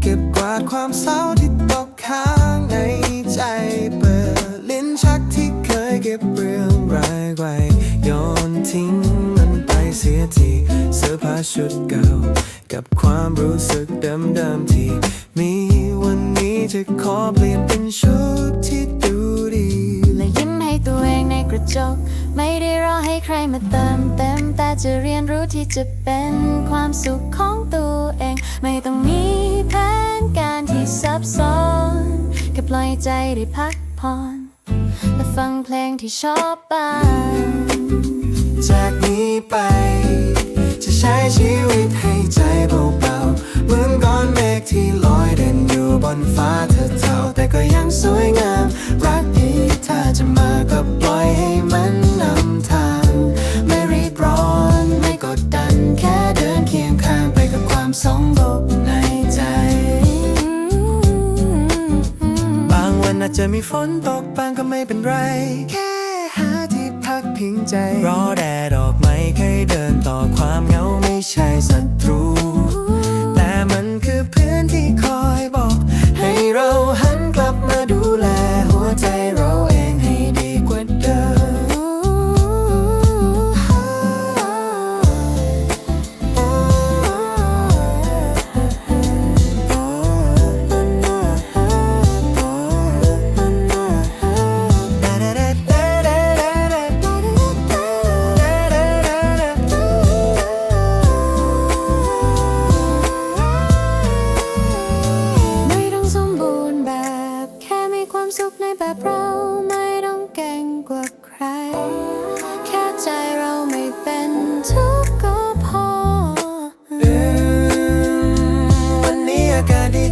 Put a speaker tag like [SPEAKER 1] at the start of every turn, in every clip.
[SPEAKER 1] เก็บกวาดความเศร้าที่ตกค้างในใจเปิดลิ้นชักที่เคยเก็บเรื่องรายไว้โยนทิ้งมันไปเสียทีเสื้อผ้าชุดเก่า กับความรู้สึกเดิมๆที่มีวัน จะขอเปลี่ยนเป็นชุดที่ดูดี
[SPEAKER 2] และยิ้มให้ตัวเองในกระจก ไม่ได้รอให้ใครมาเติมเต็ม แต่จะเรียนรู้ที่จะเป็นความสุขของตัวเอง ไม่ต้องมีแผนการที่ซับซ้อนแค่ปล่อยใจได้พักผ่อน และฟังเพลงที่ชอบบ้าง
[SPEAKER 1] สวยงาม รักดีถ้าจะมาก็ปล่อยให้มันนำทาง ไม่รีบร้อน ไม่กดดัน แค่เดินเคียงข้างไปกับความสงบในใจ บางวันอาจจะมีฝนตกบางก็ไม่เป็นไร แค่หาที่พักพิงใจ รอแดดออกม่เ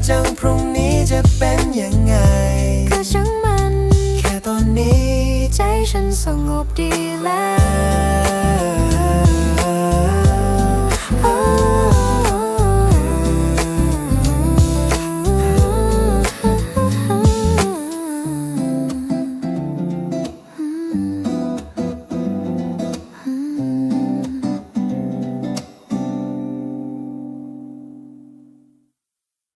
[SPEAKER 1] จังพรุ่งนี้จะเป็นยังไง
[SPEAKER 2] ก็ช่างมัน
[SPEAKER 1] แค่ตอนนี้
[SPEAKER 2] ใจฉันสงบดีแล้